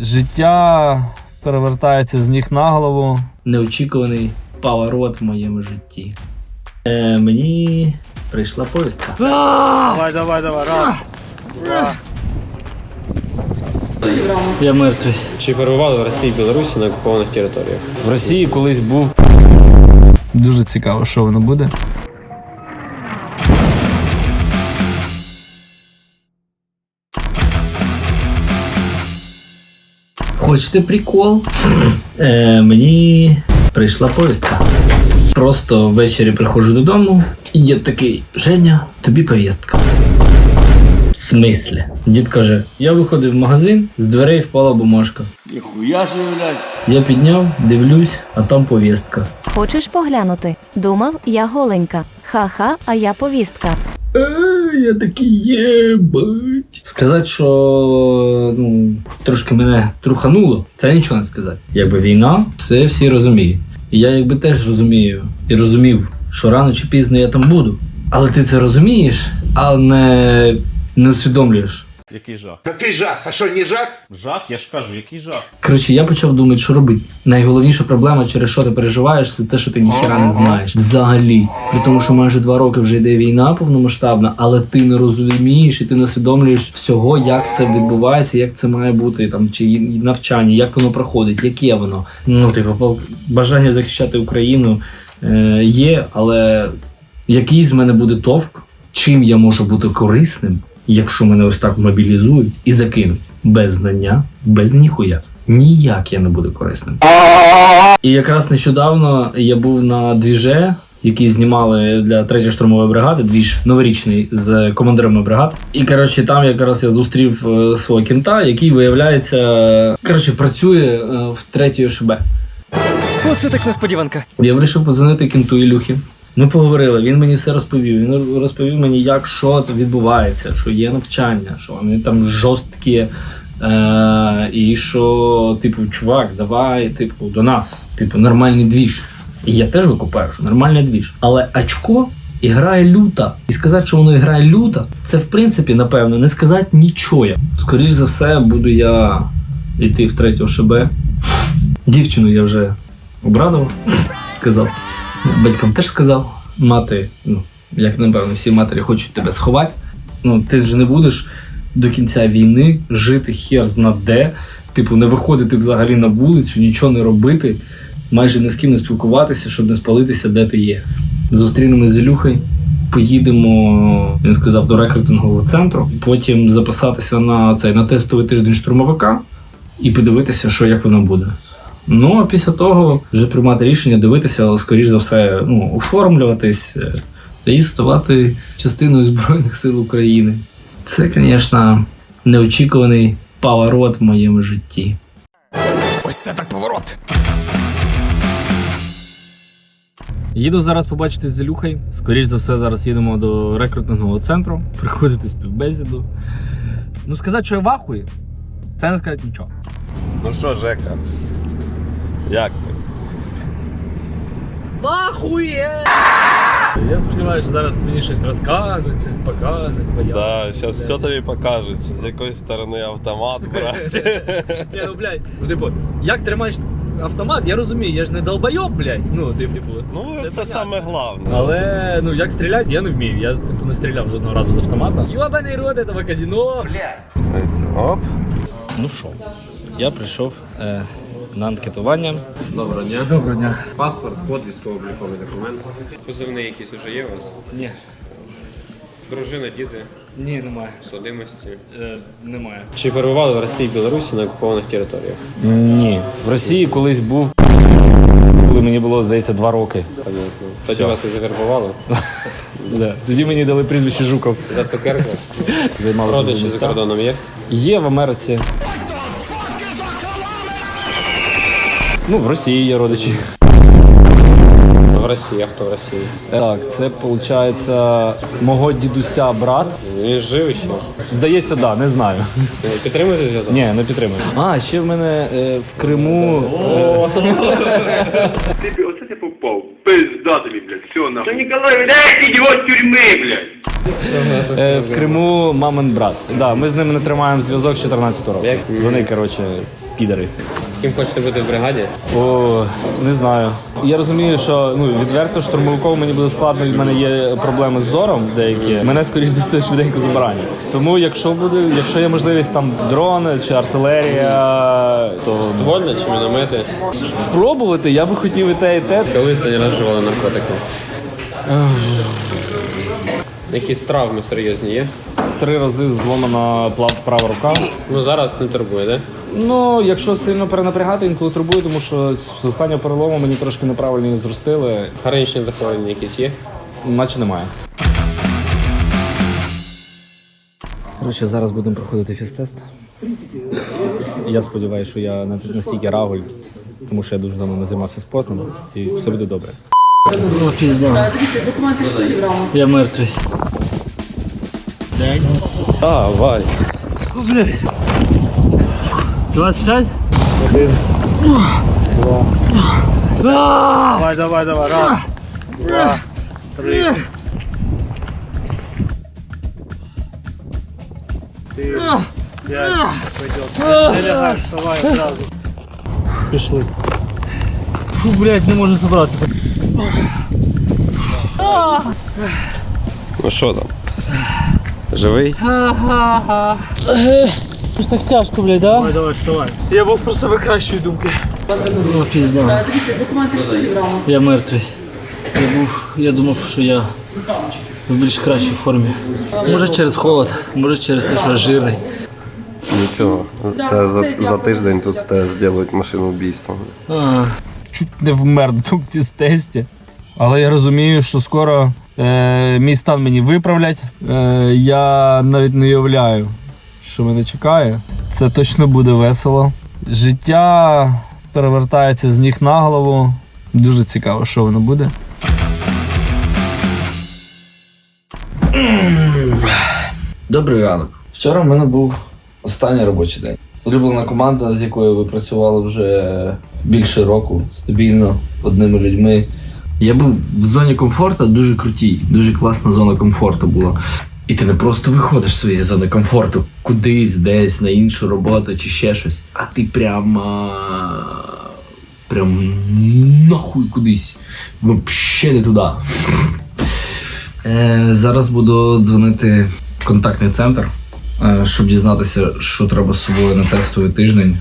Життя перевертається з ніг на голову. Неочікуваний поворот в моєму житті. Е, мені прийшла повістка. Давай, давай, давай, раз. Я мертвий. Чи перебували в Росії і Білорусі на окупованих територіях? В Росії колись був. Дуже цікаво, що воно буде. Хочете прикол? Е, мені прийшла повістка. Просто ввечері приходжу додому, і дід такий: Женя, тобі повістка. В смислі? Дід каже: я виходив в магазин, з дверей впала бумажка. Ніхуя блядь. Я підняв, дивлюсь, а там повістка. Хочеш поглянути? Думав, я голенька. Ха-ха, а я повістка. Е, я такий єбать. Сказати, що ну, трошки мене трухануло, це нічого не сказати. Якби війна, все всі розуміють. І я якби теж розумію і розумів, що рано чи пізно я там буду. Але ти це розумієш, а не, не усвідомлюєш. Який жах? Який жах? А що, не жах? Жах, я ж кажу, який жах. Коротше, я почав думати, що робити. Найголовніша проблема, через що ти переживаєш, це те, що ти ніхера не знаєш. Взагалі. При тому, що майже два роки вже йде війна повномасштабна, але ти не розумієш і ти не усвідомлюєш всього, як це відбувається, як це має бути, там чи навчання, як воно проходить, яке воно. Ну, типу, бажання захищати Україну е, є, але який з мене буде товк, чим я можу бути корисним, якщо мене ось так мобілізують і закинуть без знання, без ніхуя. Ніяк я не буду корисним. І якраз нещодавно я був на двіже, який знімали для 3 штурмової бригади, двіж новорічний з командирами бригад. І коротше, там якраз я зустрів е, свого кінта, який виявляється, коротше, працює е, в третій ШБ. Оце так несподіванка. Я вирішив подзвонити кінту Ілюхі. Ми поговорили, він мені все розповів. Він розповів мені, як що відбувається, що є навчання, що вони там жорсткі. Е, і що, типу, чувак, давай, типу, до нас, типу, нормальний двіж. І я теж викупаю, що нормальний двіж. Але очко і грає люта. І сказати, що воно грає люта, це в принципі, напевно, не сказати нічого. Скоріше за все, буду я йти в третю ШБ. Дівчину я вже обрадував, сказав. Батькам теж сказав. Мати, ну, як напевно, всі матері хочуть тебе сховати. Ну, ти ж не будеш до кінця війни жити хер зна де, типу, не виходити взагалі на вулицю, нічого не робити, майже ні з ким не спілкуватися, щоб не спалитися, де ти є. Зустрінемось з Ілюхою, поїдемо, він сказав, до рекрутингового центру, потім записатися на цей на тестовий тиждень штурмовика і подивитися, що як воно буде. Ну а після того вже приймати рішення, дивитися, але скоріш за все, ну, оформлюватись е, і ставати частиною Збройних сил України. Це, звісно, неочікуваний поворот в моєму житті. Ось це так поворот. Їду зараз побачити з Ілюхою. Скоріш за все, зараз їдемо до рекрутингового центру, приходити співбесіду. Ну, сказати, що я в ахуї, це не сказати нічого. Ну що, Жека? Як ти? Я сподіваюся, що зараз мені щось розкажуть, щось покажуть, Да, зараз все тобі покажуть. З якої сторони автомат брати. Ні, ну, блядь, ну, типу, як тримаєш автомат, я розумію, я ж не долбойоб, блядь. Ну, типу. Ну, це це понятно. саме головне. Але ну як стріляти, я не вмію. Я типу, не стріляв жодного разу з автомата. Йобаний рот этого казино, блядь. Оп. Ну що, я прийшов е, на анкетування. Доброго дня. Доброго дня. Паспорт, код, військово-обліковий документ. Позивний якийсь уже є у вас? Ні, Дружина, діти, ні, немає. судимості. Е, немає. Чи перебували в Росії і Білорусі на окупованих територіях? Ні. В Росії колись був, коли мені було, здається, два роки. Понятно. Тоді Все. вас і завербували. Да. Тоді мені дали прізвище Жуков. За цукерку. Займали Родичі за кордоном є? Є в Америці. Ну, в Росії є родичі. В Росії, а хто в Росії? Так, це виходить мого дідуся брат. Він живий ще? Здається, так, да, не знаю. Ви Підтримуєте зв'язок? Ні, не підтримую. А, ще в мене е, в Криму. Ты, оце ти попав. Пизда тобі, блядь, все нахуй. Та Ніколай, блядь, його з тюрми, блядь. Е, в Криму мамин брат. Да, ми з ними не тримаємо зв'язок з 14 років. Вони, коротше, підари. Ким хочете бути в бригаді? О, не знаю. Я розумію, що ну відверто штурмовиком мені буде складно. В мене є проблеми з зором деякі. Мене скоріш за все швиденько забирають. Тому, якщо буде, якщо є можливість там дрони чи артилерія, то Ствольне чи міномети? спробувати я би хотів і те, і те. Коли останній раз наркотики? Якісь травми серйозні є? Три рази зломана права рука. Ну зараз не турбує, да? Ну, якщо сильно перенапрягати, інколи турбує, тому що з останнього перелому мені трошки неправильно її зростили, Хронічні захворювання якісь є? наче немає. Коротше, зараз будемо проходити фізтест. Я сподіваюся, що я на- настільки рагуль, тому що я дуже давно не займався спортом, і все буде добре. Я мертвий. А, Валь. 25? Давай, давай, давай, раз, два, три. Четыре, пять, пойдет. Не лягай, вставай сразу. Пішли. Фу, блядь, не можу зібратися. Ну що там? Живий? Щось так тяжко, блядь, да? Давай, давай, вставай. Я був про себе кращої думки. О, пізда. Я мертвий. Я був, я думав, що я в більш кращій формі. Може через холод, може через те, що я жирний. Нічого. Та за, за тиждень тут з тебе зроблять машину вбійства. А, Чуть не вмер на тому фізтесті. Але я розумію, що скоро е, мій стан мені виправлять. Е, я навіть не уявляю, що мене чекає. Це точно буде весело. Життя перевертається з ніг на голову. Дуже цікаво, що воно буде. Добрий ранок. Вчора в мене був останній робочий день. Улюблена команда, з якою ви працювали вже більше року, стабільно, одними людьми. Я був в зоні комфорту дуже крутій, дуже класна зона комфорту була. І ти не просто виходиш з своєї зони комфорту кудись, десь на іншу роботу чи ще щось, а ти прямо. Прям нахуй кудись. Вообще не туди. Е, зараз буду дзвонити в контактний центр, е, щоб дізнатися, що треба з собою на тестовий тиждень.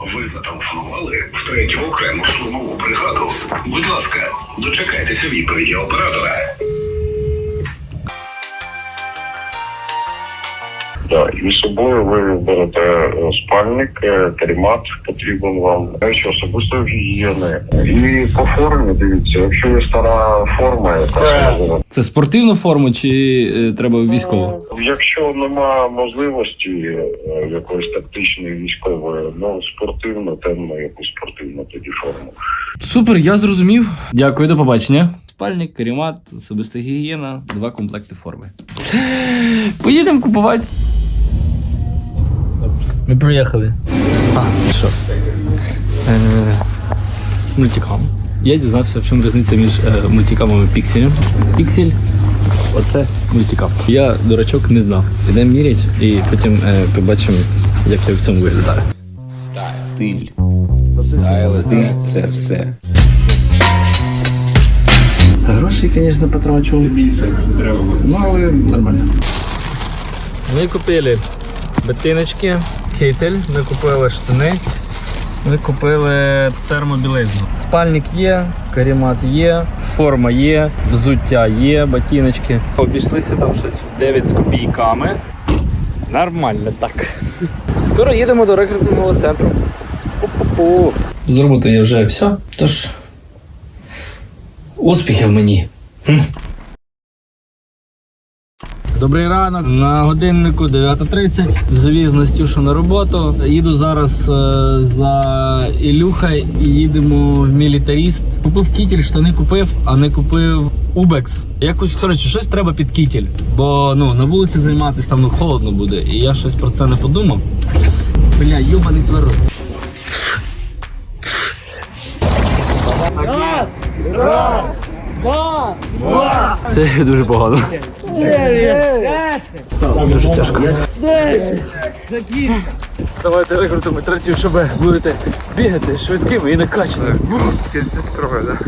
Ви зателефонували в третю окрему штурмову бригаду. Будь ласка, дочекайтеся відповіді оператора. Да, і з собою ви берете е, спальник, е, потрібен вам, речі особистої гігієни. І по формі дивіться, якщо є стара форма, яка Це спортивну форму чи е, треба військову? якщо нема можливості е, якоїсь тактичної військової, ну спортивну, темну якусь спортивну тоді форму. Супер, я зрозумів. Дякую, до побачення. Спальник, каремат, особиста гігієна, два комплекти форми. Поїдемо купувати. Ми приїхали. А, що? Е, мультикам. Я дізнався, в чому різниця між е, мультикамом і пікселем. Піксель оце мультикам. Я, дурачок, не знав. Ідемо мірять і потім е, побачимо, як я в цьому виглядаю. Стиль. Стиль це все. Гроші, звісно, потрачу. Ну, але нормально. Ми купили ботиночки, китель, ми купили штани, ми купили термобілизну. Спальник є, каремат є, форма є, взуття є, ботиночки. Обійшлися там щось в 9 з копійками. Нормально так. Скоро їдемо до рекрутингового центру. З роботи я вже все. Тож успіхів мені. Добрий ранок. На годиннику 9.30. Завіз Настюшу на роботу. Їду зараз е, за Ілюхай і їдемо в мілітаріст. Купив кітель, штани купив, а не купив Убекс. Якось коротше, щось треба під кітель. Бо ну на вулиці займатися там ну, холодно буде. І я щось про це не подумав. Бля, йобаний тверо. Це дуже погано. Дуже тяжко. ставайте рекрутами третього щоб Будете бігати швидкими і накачаними. Скільки строго, да?